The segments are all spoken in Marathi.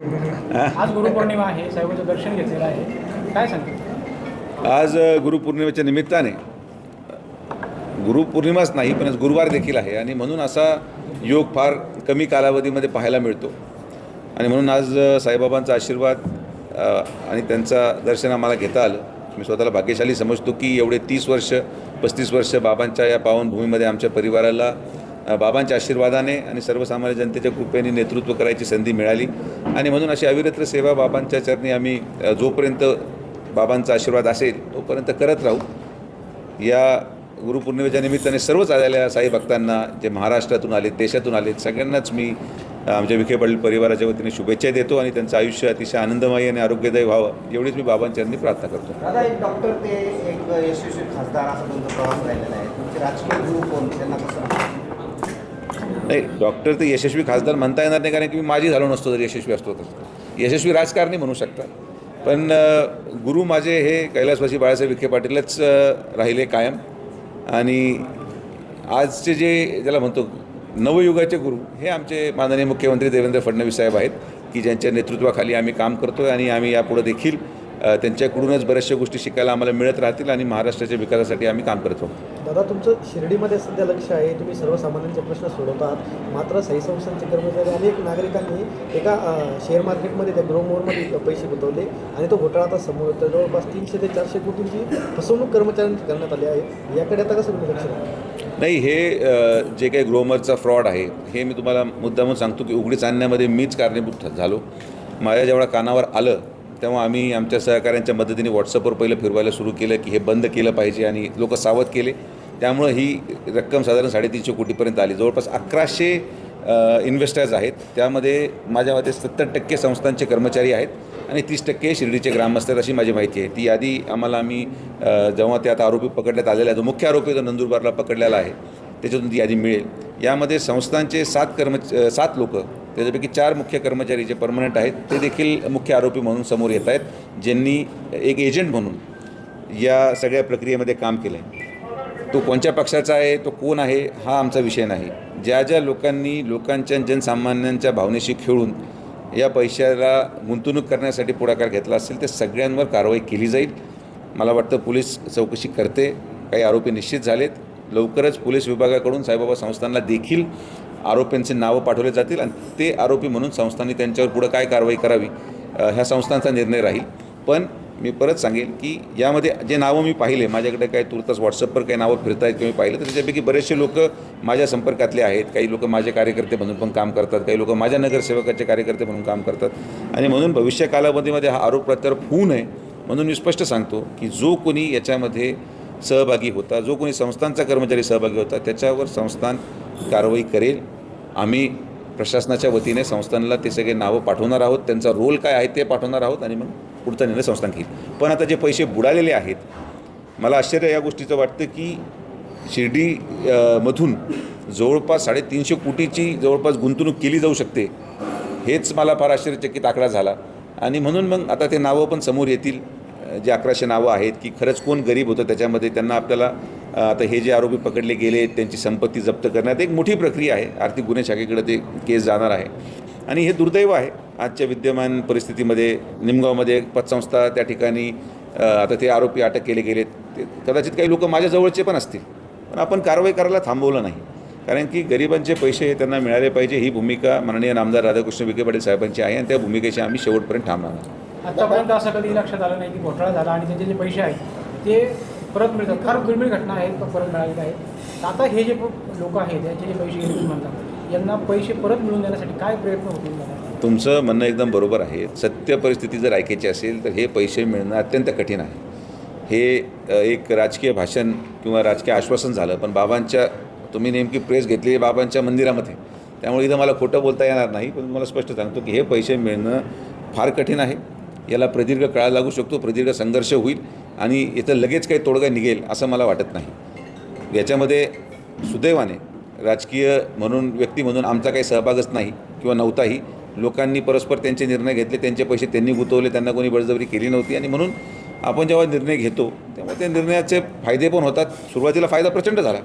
आज गुरुपौर्णिमा आहे साहेबांचं दर्शन घेतलेलं आहे. काय सांगते? आज गुरुपौर्णिमेच्या निमित्ताने गुरुपौर्णिमाच नाही पण आज गुरुवार देखील आहे आणि म्हणून असा योग फार कमी कालावधीमध्ये पाहायला मिळतो. आणि म्हणून आज साईबाबांचा आशीर्वाद आणि त्यांचा दर्शन आम्हाला घेता आलं. मी स्वतःला भाग्यशाली समजतो की एवढे तीस वर्ष पस्तीस वर्ष बाबांच्या या पावनभूमीमध्ये आमच्या परिवाराला बाबांच्या आशीर्वादाने आणि सर्वसामान्य जनतेच्या कृपेने नेतृत्व करायची संधी मिळाली. आणि म्हणून अशी अविरत्र सेवा बाबांच्या चरणी आम्ही जोपर्यंत बाबांचा आशीर्वाद असेल तोपर्यंत करत राहू. या गुरुपौर्णिमेच्या निमित्ताने सर्वच आलेल्या साई भक्तांना जे महाराष्ट्रातून आले देशातून आलेत सगळ्यांनाच मी आमच्या विखे पाटील परिवाराच्या वतीने शुभेच्छा देतो आणि त्यांचं आयुष्य अतिशय आनंदमयी आणि आरोग्यदायी व्हावं एवढीच मी बाबांच्या प्रार्थना करतो. नाही डॉक्टर ते यशस्वी खासदार म्हणता येणार नाही कारण की मी माझी झालो नसतो जर यशस्वी असतो तर. यशस्वी राजकारणी म्हणू शकतात. पण गुरु माझे हे कैलासवासी बाळासाहेब विखे पाटीलच राहिले कायम. आणि आजचे जे ज्याला म्हणतो नवयुगाचे गुरु हे आमचे माननीय मुख्यमंत्री देवेंद्र फडणवीस साहेब आहेत की ज्यांच्या नेतृत्वाखाली आम्ही काम करतो आहे आणि आम्ही यापुढे देखील त्यांच्याकडूनच बऱ्याचशा गोष्टी शिकायला आम्हाला मिळत राहतील आणि महाराष्ट्राच्या विकासासाठी आम्ही काम करत दादा तुमचं शिर्डीमध्ये सध्या लक्ष आहे तुम्ही सर्वसामान्यांचे प्रश्न सोडवतात मात्र साई संस्थांचे कर्मचारी अनेक नागरिकांनी एका शेअर मार्केटमध्ये त्या ग्रोमोरमध्ये पैसे गुंतवले आणि तो घोटाळा आता समोर येतो जवळपास तीनशे ते चारशे कोटींची फसवणूक कर्मचाऱ्यांची करण्यात आली आहे. याकडे आता कसं तुम्ही लक्ष द्या नाही हे जे काही ग्रोमरचा फ्रॉड आहे हे मी तुम्हाला मुद्दामून सांगतो की उघडीच आणण्यामध्ये मीच कारणीभूत झालो. माझ्या जेव्हा कानावर आलं तेव्हा आम्ही आमच्या सहकाऱ्यांच्या मदतीने व्हॉट्सअपवर पहिलं फिरवायला सुरू केलं की हे बंद केलं पाहिजे आणि लोक सावध केले. त्यामुळं ही रक्कम साधारण साडेतीनशे कोटीपर्यंत आली. जवळपास अकराशे इन्व्हेस्टर्स आहेत. त्यामध्ये माझ्या मते सत्तर टक्के संस्थांचे कर्मचारी आहेत आणि तीस टक्के शिर्डीचे ग्रामस्थ आहेत अशी माझी माहिती आहे. ती यादी आम्हाला आम्ही जेव्हा ते आता आरोपी पकडण्यात आलेला आहे जो मुख्य आरोपी जो नंदुरबारला पकडलेला आहे. त्याच्यातून ती यादी मिळेल. यामध्ये संस्थांचे सात कर्म सात लोक त्याच्यापैकी चार मुख्य कर्मचारी जे परमनंट आहेत ते देखील मुख्य आरोपी म्हणून समोर येत आहेत ज्यांनी एक एजंट म्हणून या सगळ्या प्रक्रियेमध्ये काम केलं आहे तो कोणत्या पक्षाचा आहे तो कोण आहे हा आमचा विषय नाही. ज्या ज्या लोकांनी लोकांच्या जनसामान्यांच्या भावनेशी खेळून या पैशाला गुंतवणूक करण्यासाठी पुढाकार घेतला असेल ते सगळ्यांवर कारवाई केली जाईल. मला वाटतं पोलीस चौकशी करते. काही आरोपी निश्चित झालेत. लवकरच पोलीस विभागाकडून साईबाबा संस्थांना देखील आरोपींचे नावं पाठवले जातील आणि ते आरोपी म्हणून संस्थांनी त्यांच्यावर पुढं काय कारवाई करावी ह्या संस्थांचा निर्णय राहील. पण मी परत सांगेन की यामध्ये जे नावं मी पाहिले माझ्याकडे काही तुर्तास व्हॉट्सअपवर काही नावं फिरत आहेत किंवा मी पाहिलं तर त्याच्यापैकी बरेचसे लोक माझ्या संपर्कातले आहेत. काही लोक माझे कार्यकर्ते म्हणून पण काम करतात काही लोक माझ्या नगरसेवकाचे कार्यकर्ते म्हणून काम करतात. आणि म्हणून भविष्य कालावधीमध्ये हा आरोप प्रत्यारोप होऊ नये म्हणून मी स्पष्ट सांगतो की जो कोणी याच्यामध्ये सहभागी होता जो कोणी संस्थांचा कर्मचारी सहभागी होता त्याच्यावर संस्थान कारवाई करेल. आम्ही प्रशासनाच्या वतीने संस्थानला ते सगळे नावं पाठवणार आहोत. त्यांचा रोल काय आहे ते पाठवणार आहोत आणि मग पुढचा निर्णय संस्थान घेईल. पण आता जे पैसे बुडालेले आहेत मला आश्चर्य या गोष्टीचं वाटतं की शिर्डी मधून जवळपास साडेतीनशे कोटीची जवळपास गुंतवणूक केली जाऊ शकते हेच मला फार आश्चर्यचकित आकडा झाला. आणि म्हणून मग आता ते नावं पण समोर येतील. जे अकराशे नावं आहेत की खरंच कोण गरीब होतं त्याच्यामध्ये त्यांना आपल्याला आता हे जे आरोपी पकडले गेले त्यांची संपत्ती जप्त करण्यात एक मोठी प्रक्रिया आहे. आर्थिक गुन्हे शाखेकडे ते केस जाणार आहे. आणि हे दुर्दैव आहे. आजच्या विद्यमान परिस्थितीमध्ये निमगावमध्ये एक पतसंस्था त्या ठिकाणी आता ते आरोपी अटक केले गेलेत. ते कदाचित काही लोक माझ्या जवळचे पण असतील. पण आपण कारवाई करायला थांबवलं नाही. कारण की गरिबांचे पैसे हे त्यांना मिळाले पाहिजे ही भूमिका माननीय नामदार राधाकृष्ण विखे पाटील साहेबांची आहे आणि त्या भूमिकेशी आम्ही शेवटपर्यंत थांबणार आतापर्यंत असं कधी लक्षात आलं नाही की घोटाळा झाला आणि त्यांचे जे पैसे आहेत ते परत मिळतात. फार दुर्मिळ घटना आहेत पण परत मिळालेले आहेत. आता हे जे लोक आहेत याचे जे पैसे घेतले म्हणतात यांना पैसे परत मिळवून देण्यासाठी काय प्रयत्न होतील तुमचं म्हणणं एकदम बरोबर आहे. सत्य परिस्थिती जर ऐकायची असेल तर हे पैसे मिळणं अत्यंत कठीण आहे. हे एक राजकीय भाषण किंवा राजकीय आश्वासन झालं पण बाबांच्या तुम्ही नेमकी प्रेस घेतलेली बाबांच्या मंदिरामध्ये. त्यामुळे इथं मला खोटं बोलता येणार नाही पण तुम्हाला स्पष्ट सांगतो की हे पैसे मिळणं फार कठीण आहे. याला प्रदीर्घ काळ लागू शकतो प्रदीर्घ संघर्ष होईल आणि इथं लगेच काही तोडगा निघेल असं मला वाटत नाही. याच्यामध्ये सुदैवाने राजकीय म्हणून व्यक्ती म्हणून आमचा काही सहभागच नाही किंवा नव्हताही. लोकांनी परस्पर त्यांचे निर्णय घेतले त्यांचे पैसे त्यांनी गुंतवले त्यांना कोणी बळजबरी केली नव्हती आणि म्हणून आपण जेव्हा निर्णय घेतो तेव्हा त्या निर्णयाचे फायदे पण होतात. सुरुवातीला फायदा प्रचंड झाला.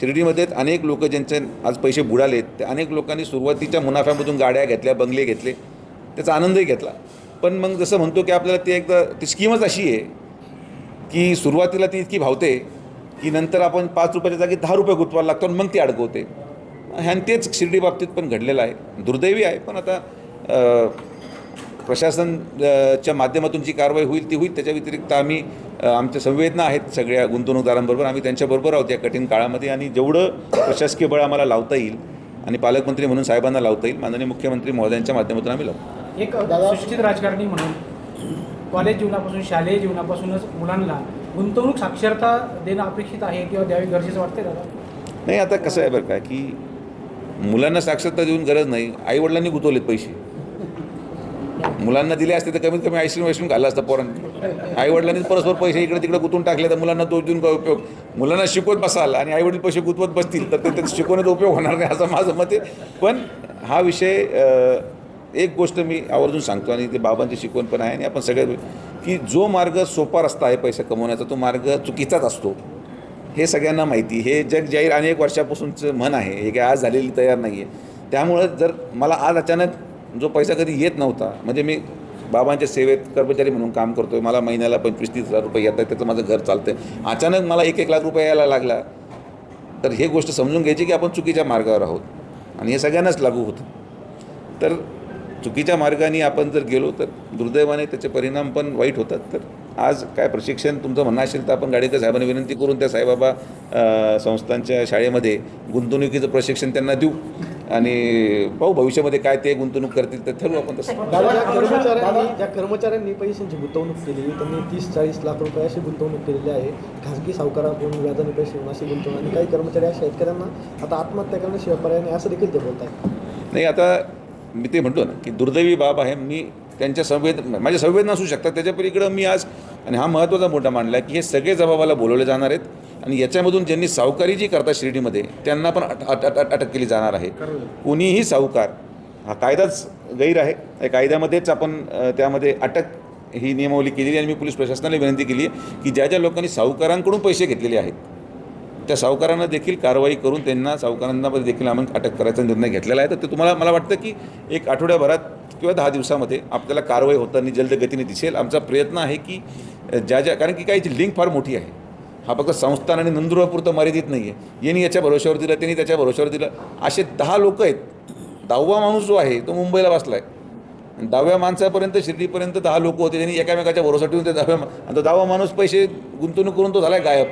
शिर्डीमध्ये अनेक लोक ज्यांचे आज पैसे बुडालेत त्या अनेक लोकांनी सुरुवातीच्या मुनाफ्यामधून गाड्या घेतल्या बंगले घेतले त्याचा आनंदही घेतला. पण मग जसं म्हणतो की आपल्याला ती एकदा ती स्कीमच अशी आहे की सुरुवातीला ती इतकी भावते की नंतर आपण पाच रुपयाच्या जागी दहा रुपये गुंतवायला लागतो आणि मग ती अडकवते. आणि तेच शिर्डी बाबतीत पण घडलेलं आहे. दुर्दैवी आहे पण आता प्रशासनच्या माध्यमातून जी कारवाई होईल ती होईल त्याच्या व्यतिरिक्त आम्ही आमच्या संवेदना आहेत सगळ्या गुंतवणूकदारांबरोबर. आम्ही त्यांच्याबरोबर आहोत या कठीण काळामध्ये आणि जेवढं प्रशासकीय बळ आम्हाला लावता येईल आणि पालकमंत्री म्हणून साहेबांना लावता येईल माननीय मुख्यमंत्री महोदयांच्या माध्यमातून आम्ही लावतो एक सुशिक्षित राजकारणी म्हणून कॉलेज जीवनापासून शालेय जीवनापासूनच मुलांना गुंतवणूक साक्षरता देणं अपेक्षित आहे किंवा द्यावी गरजेचं वाटते दादा? नाही आता कसं आहे बरं का की मुलांना साक्षरता देऊन गरज नाही आईवडिलांनी गुंतवलेत पैसे. मुलांना दिले असते तर कमीत कमी आईस्क्रीम वाईस्क्रीम खाल्लं असतं पोरांनी. आईवडिलांनी परस्पर पैसे इकडे तिकडे गुंतून टाकले तर मुलांना तो देऊन काय उपयोग? मुलांना शिकवत बसाल आणि आईवडील पैसे गुंतवत बसतील तर ते शिकवण्याचा उपयोग होणार नाही असं माझं मत आहे. पण हा विषय एक गोष्ट मी आवर्जून सांगतो आणि ते बाबांची शिकवण पण आहे आणि आपण सगळे की जो मार्ग सोपा रस्ता आहे पैसा कमवण्याचा तो मार्ग चुकीचाच असतो. हे सगळ्यांना माहिती. हे जग जाहीर अनेक वर्षापासूनचं म्हण आहे. हे काय आज झालेली तयार नाही आहे त्यामुळं जर मला आज अचानक जो पैसा कधी येत नव्हता म्हणजे मी बाबांच्या सेवेत कर्मचारी म्हणून काम करतो आहे मला महिन्याला पंचवीस तीस हजार रुपये येत आहेत त्याचं माझं घर चालतं आहे अचानक मला एक एक लाख रुपये यायला लागला. तर हे गोष्ट समजून घ्यायची की आपण चुकीच्या मार्गावर आहोत. आणि हे सगळ्यांनाच लागू होतं. तर चुकीच्या मार्गाने आपण जर गेलो तर दुर्दैवाने त्याचे परिणाम पण वाईट होतात. तर आज काय प्रशिक्षण तुमचं म्हणणं असेल तर आपण गाडेकर साहेबांना विनंती करून त्या साईबाबा संस्थांच्या शाळेमध्ये गुंतवणुकीचं प्रशिक्षण त्यांना देऊ. आणि पाहू भविष्यामध्ये काय ते गुंतवणूक करतील तर ठरवू आपण तसं. कर्मचाऱ्यांनी ज्या कर्मचाऱ्यांनी पैशांची गुंतवणूक केली त्यांनी तीस चाळीस लाख रुपये अशी गुंतवणूक केलेली आहे. खाजगी सावकाराकडून व्याजाने पैसे घेऊन अशी गुंतवणूक. आणि काही कर्मचारी त्यांना आता आत्महत्या करण्याशिवाय पर्याय नाही असं देखील ते बोलत आहेत नाही आता मी ते म्हणतो ना की दुर्दैवी बाब आहे मी त्यांच्या संवेद माझ्या संवेदना असू शकतात त्याच्या पलीकडं मी आज आणि हा महत्त्वाचा मुद्दा मांडला की हे सगळे जबाबाला बोलवले जाणार आहेत आणि याच्यामधून ज्यांनी सावकारी जी करतात शिर्डीमध्ये त्यांना पण अट अट अट अटक केली जाणार आहे. कुणीही सावकार हा कायदाच गैर आहे. या कायद्यामध्येच आपण त्यामध्ये अटक ही नियमावली केलेली आणि मी पोलीस प्रशासनाला विनंती केली आहे की ज्या ज्या लोकांनी सावकारांकडून पैसे घेतलेले आहेत त्या सावकारांना देखील कारवाई करून त्यांना सावकारांना देखील आम्ही अटक करायचा निर्णय घेतलेला आहे. तर ते तुम्हाला मला वाटतं की एक आठवड्याभरात किंवा दहा दिवसामध्ये आपल्याला कारवाई होताना जलद गतीने दिसेल. आमचा प्रयत्न आहे की ज्या ज्या कारण की काहीची लिंक फार मोठी आहे. हा फक्त संस्थान आणि नंदुरबारपुरतं मर्यादित नाही आहे यांनी याच्या भरोश्यावर दिलं त्यांनी त्याच्या भरोश्यावर दिलं. असे दहा लोक आहेत. दहावा माणूस जो आहे तो मुंबईला बसला आहे दहाव्या माणसापर्यंत शिर्डीपर्यंत दहा लोक होते. त्यांनी एकामेकाच्या भरोसा ठेवून ते दहाव्या आता दहावा माणूस पैसे गुंतवणूक करून तो झाला आहे गायब.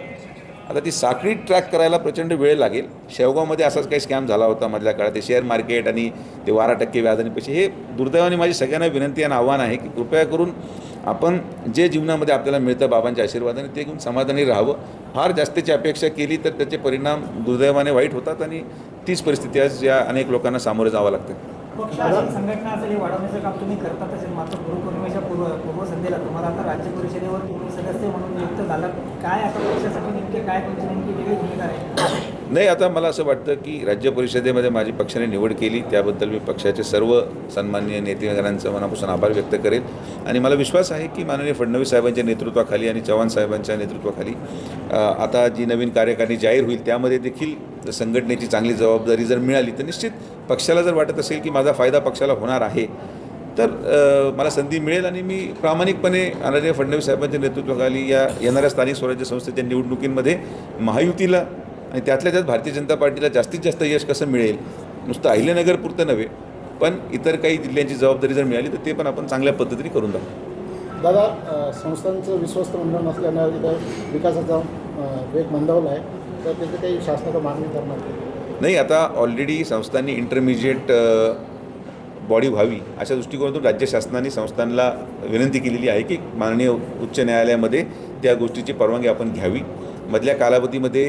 आता ती साखळी ट्रॅक करायला प्रचंड वेळ लागेल. शेवगावमध्ये असाच काही स्कॅम झाला होता मधल्या काळात. ते शेअर मार्केट आणि ते बारा टक्के व्याज आणि पैसे हे दुर्दैवाने माझी सगळ्यांना विनंती आणि आव्हान आहे की कृपया करून आपण जे जीवनामध्ये आपल्याला मिळतं बाबांच्या आशीर्वादाने ते घेऊन समाधानी राहावं. फार जास्तीची अपेक्षा केली तर त्याचे परिणाम दुर्दैवाने वाईट होतात आणि तीच परिस्थिती आज या अनेक लोकांना सामोरे जावं लागतं. पक्ष असेल संघटना असेल हे वाढवण्याचं काम तुम्ही करतात असेल. मात्र गुरुपौर्णिमेच्या पूर्व पूर्वसंध्येला तुम्हाला आता राज्य परिषदेवर तुम्ही सदस्य म्हणून नियुक्त झाला. काय आता पक्षासाठी नेमके काय तुमची नेमकी वेगळी भूमिका आहे? नाही आता मला असं वाटतं की राज्य परिषदेमध्ये माझी पक्षाने निवड केली त्याबद्दल मी पक्षाचे सर्व सन्माननीय नेतेगरांचं मनापासून आभार व्यक्त करेल. आणि मला विश्वास आहे की माननीय फडणवीस साहेबांच्या नेतृत्वाखाली आणि चव्हाण साहेबांच्या नेतृत्वाखाली आता जी नवीन कार्यकारिणी जाहीर होईल त्यामध्ये देखील संघटनेची चांगली जबाबदारी जर मिळाली तर निश्चित पक्षाला जर वाटत असेल की माझा फायदा पक्षाला होणार आहे तर मला संधी मिळेल. आणि मी प्रामाणिकपणे आदरणीय फडणवीस साहेबांच्या नेतृत्वाखाली या येणाऱ्या स्थानिक स्वराज्य संस्थेच्या निवडणुकींमध्ये महायुतीला आणि त्यातल्या त्यात भारतीय जनता पार्टीला जास्तीत जास्त यश कसं मिळेल? नुसतं अहिल्यानगरपुरतं नव्हे पण इतर काही जिल्ह्यांची जबाबदारी जर मिळाली तर ते पण आपण चांगल्या पद्धतीने करून दाखवू. दादा संस्थांचं विश्वस्त मंडळ नसल्यानं इथं विकासाचा वेग मंदावला आहे. तर त्याची काही शासनाला मागणी करणार? नाही. आता ऑलरेडी संस्थांनी इंटरमिजिएट बॉडी व्हावी अशा दृष्टिकोनातून राज्य शासनाने संस्थांना विनंती केलेली आहे की माननीय उच्च न्यायालयामध्ये त्या गोष्टीची परवानगी आपण घ्यावी. मधल्या कालावधीमध्ये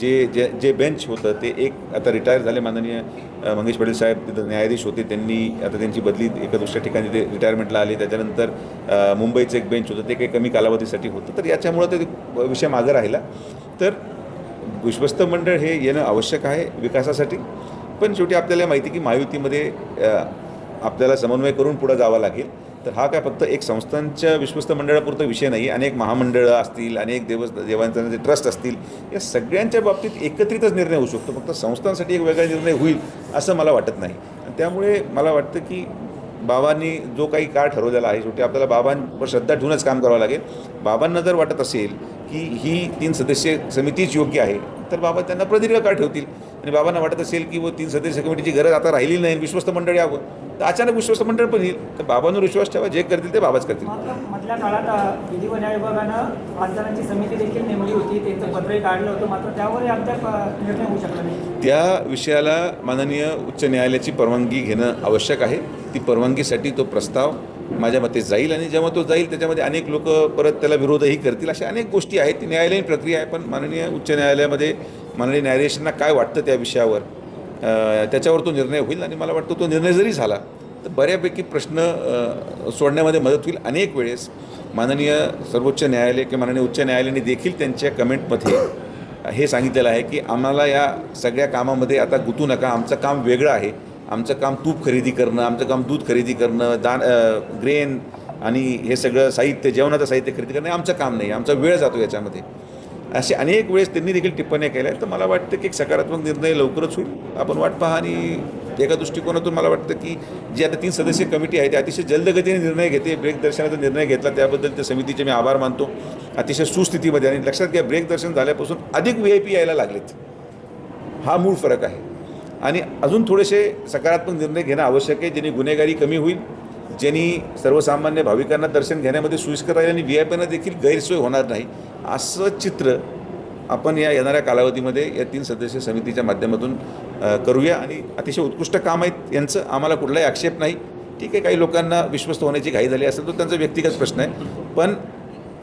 जे जे जे बेंच होतं ते एक आता रिटायर झाले माननीय मंगेश पाटील साहेब तिथं न्यायाधीश होते त्यांनी आता त्यांची बदली एका दुसऱ्या ठिकाणी ते रिटायरमेंटला आले. त्याच्यानंतर मुंबईचं एक बेंच होतं ते काही कमी कालावधीसाठी होतं. तर याच्यामुळं ते विषय मागं राहिला. तर विश्वस्त मंडळ हे येणं आवश्यक आहे विकासासाठी. पण शेवटी आपल्याला माहिती की महायुतीमध्ये आपल्याला समन्वय करून पुढं जावं लागेल. तर हा काय फक्त एक संस्थांच्या विश्वस्त मंडळापुरता विषय नाही अनेक महामंडळं असतील अनेक देव देवांचे ट्रस्ट असतील या सगळ्यांच्या बाबतीत एकत्रितच निर्णय होऊ शकतो. फक्त संस्थांसाठी एक वेगळा निर्णय होईल असं मला वाटत नाही. आणि त्यामुळे मला वाटतं की बाबांनी जो काही काळ ठरवलेला आहे शेवटी आपल्याला बाबांवर श्रद्धा ठेवूनच काम करावं लागेल. बाबांना जर वाटत असेल की ही तीन सदस्य समितीच योग्य आहे तर बाबा त्यांना प्रदीर्घ काळ ठेवतील. आणि बाबांना वाटत असेल की व तीन सदस्य कमिटीची गरज आता राहिली नाही विश्वस्त मंडळी यावं तर अचानक विश्वस्त मंडळ पण येईल. तर बाबांवर विश्वास ठेवा जे करतील ते बाबाच करतील. मधल्या काळात विधी न्याय विभागानं जणांची समिती देखील नेमली होती. त्यांचं पत्रही काढलं होतं. मात्र त्यावरही अद्याप निर्णय होऊ शकला नाही. त्या विषयाला माननीय उच्च न्यायालयाची परवानगी घेणं आवश्यक आहे. ती परवानगीसाठी तो प्रस्ताव माझ्या मते जाईल आणि जेव्हा तो जाईल त्याच्यामध्ये अनेक लोक परत त्याला विरोधही करतील. अशा अनेक गोष्टी आहेत. ती न्यायालयीन प्रक्रिया आहे पण माननीय उच्च न्यायालयामध्ये माननीय न्यायाधीशांना काय वाटतं त्या विषयावर? त्याच्यावर तो निर्णय होईल आणि मला वाटतं तो निर्णय जरी झाला तर बऱ्यापैकी प्रश्न सोडण्यामध्ये मदत होईल. अनेक वेळेस माननीय सर्वोच्च न्यायालय किंवा माननीय उच्च न्यायालयाने देखील त्यांच्या कमेंटमध्ये हे सांगितलेलं आहे की आम्हाला या सगळ्या कामामध्ये आता गुतू नका. आमचं काम वेगळं आहे. आमचं काम तूप खरेदी करणं आमचं काम दूध खरेदी करणं दान ग्रेन आणि हे सगळं साहित्य जेवणाचं साहित्य खरेदी करणं हे आमचं काम नाही. आमचा वेळ जातो याच्यामध्ये. असे अनेक वेळेस त्यांनी देखील टिप्पण्या केल्या आहेत. तर मला वाटतं की एक सकारात्मक निर्णय लवकरच होईल. आपण वाट पहा आणि एका दृष्टिकोनातून मला वाटतं की जी आता तीन सदस्यीय कमिटी आहे ती अतिशय जलदगतीने निर्णय घेते ब्रेक दर्शनाचा निर्णय घेतला. त्याबद्दल त्या समितीचे मी आभार मानतो. अतिशय सुस्थितीमध्ये आणि लक्षात घ्या ब्रेक दर्शन झाल्यापासून अधिक व्ही आय पी यायला लागलेत. हा मूळ फरक आहे. आणि अजून थोडेसे सकारात्मक निर्णय घेणं आवश्यक आहे ज्यांनी गुन्हेगारी कमी होईल ज्यांनी सर्वसामान्य भाविकांना दर्शन घेण्यामध्ये सोयीस्कर राहील आणि व्ही आय पीना देखील गैरसोय होणार नाही. असं चित्र आपण या येणाऱ्या कालावधीमध्ये या तीन सदस्य समितीच्या माध्यमातून करूया आणि अतिशय उत्कृष्ट काम आहेत यांचं आम्हाला कुठलाही आक्षेप नाही. ठीक आहे काही लोकांना विश्वस्त होण्याची घाई झाली असेल तो त्यांचा व्यक्तिगत प्रश्न आहे. पण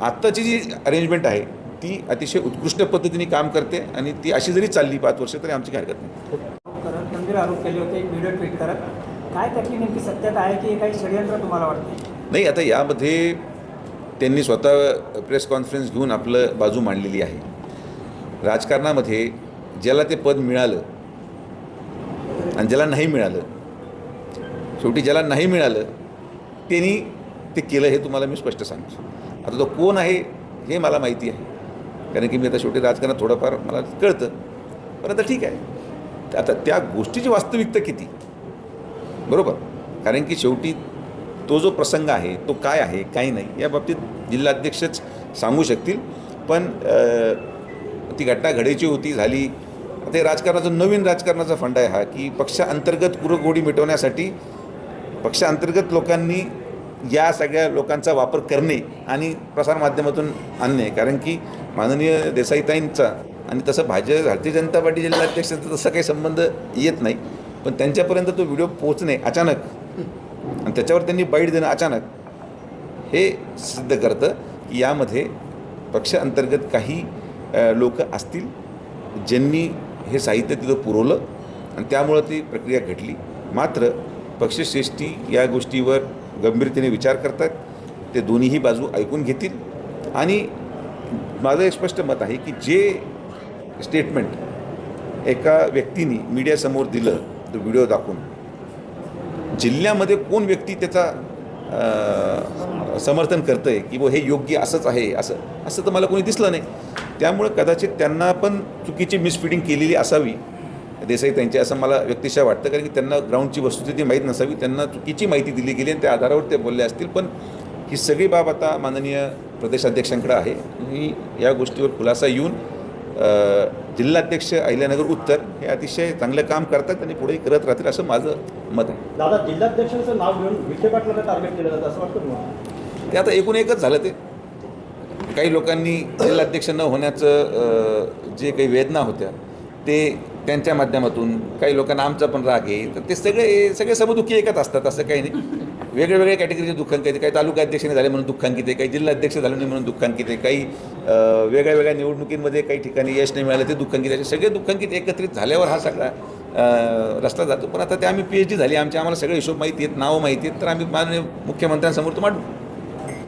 आत्ताची जी अरेंजमेंट आहे ती अतिशय उत्कृष्ट पद्धतीने काम करते आणि ती अशी जरी चालली पाच वर्ष तरी आमची काही हरकत नाही. गंभीर आरोप केले होते एक व्हिडिओ ट्विट करत. काय त्यातली नेमकी सत्यता आहे की काही षडयंत्र तुम्हाला वाटते? नाही आता यामध्ये त्यांनी स्वतः प्रेस कॉन्फरन्स घेऊन आपलं बाजू मांडलेली आहे. राजकारणामध्ये ज्याला ते पद मिळालं आणि ज्याला नाही मिळालं शेवटी ज्याला नाही मिळालं त्यांनी ते केलं हे तुम्हाला मी स्पष्ट सांगतो. आता तो कोण आहे हे मला माहिती आहे. कारण की मी आता शेवटी राजकारणात थोडंफार मला कळतं. पण आता ठीक आहे. आता त्या गोष्टीची वास्तविकता किती? बरोबर? कारण की शेवटी तो जो प्रसंग आहे तो काय आहे काय नाही या बाबतीत जिल्हाध्यक्षच सांगू शकतील. पण ती घटना घडायची होती झाली. ते राजकारणाचा नवीन राजकारणाचा फंड आहे हा की पक्षांतर्गत कुरघोडी मिटवण्यासाठी पक्षांतर्गत लोकांनी या सगळ्या लोकांचा वापर करणे आणि प्रसारमाध्यमातून आणणे. कारण की माननीय देसाईताईंचा आणि तसं भाजप भारतीय जनता पार्टी जिल्हाध्यक्षांचा तसा काही संबंध येत नाही. पण त्यांच्यापर्यंत तो व्हिडिओ पोचणे अचानक आणि त्याच्यावर त्यांनी बाईट देणं अचानक हे सिद्ध करतं की यामध्ये पक्षांतर्गत काही लोक असतील ज्यांनी हे साहित्य तिथं पुरवलं आणि त्यामुळं ती प्रक्रिया घडली. मात्र पक्षश्रेष्ठी या गोष्टीवर गंभीरतेने विचार करतात. ते दोन्हीही बाजू ऐकून घेतील. आणि माझं एक स्पष्ट मत आहे की जे स्टेटमेंट एका व्यक्तीने मीडियासमोर दिलं तो व्हिडिओ दाखवून जिल्ह्यामध्ये कोण व्यक्ती त्याचा समर्थन करतं आहे की व हे योग्य असंच आहे असं असं तर मला कोणी दिसलं नाही. त्यामुळं कदाचित त्यांना पण चुकीची मिसफिडिंग केलेली असावी. देसाई त्यांची असं मला व्यक्तिशः वाटतं कारण की त्यांना ग्राउंडची वस्तुस्थिती माहीत नसावी. त्यांना चुकीची माहिती दिली गेली आणि त्या आधारावर ते बोलले असतील. पण ही सगळी बाब आता माननीय प्रदेशाध्यक्षांकडे आहे. आणि या गोष्टीवर खुलासा येऊन जिल्हाध्यक्ष अहिल्यानगर उत्तर हे अतिशय चांगलं काम करतात आणि पुढे करत राहतील असं माझं मत आहे. दादा जिल्हाध्यक्षांचं नाव घेऊन विखे पाटलांना टार्गेट केलं जातं असं वाटतं तुम्हाला? ते आता एकूण एकच झालं ते. काही लोकांनी जिल्हाध्यक्ष न होण्याचं जे काही वेदना होत्या ते त्यांच्या माध्यमातून काही लोकांना आमचा पण राग आहे. तर ते सगळे सगळे समदुःखी एकच असतात असं काही नाही. वेगळ्या वेगळ्या कॅटेगरीचे दुःखांकित आहे काही तालुका अध्यक्षाने झाले म्हणून दुःखांकित आहे काही जिल्हाध्यक्ष झाले नाही म्हणून दुःखांकित आहे काही वेगळ्या वेगळ्या निवडणुकींमध्ये काही ठिकाणी यश नाही मिळालं ते दुःखांकित आहे. सगळे दुःखांकित एकत्रित झाल्यावर हा सगळा रस्ता जातो. पण आता ते आम्ही पी एच डी झाली. आमच्या आम्हाला सगळे हिशोब माहिती आहेत नावं माहिती आहेत. तर आम्ही माननीय मुख्यमंत्र्यांसमोर तो मांडू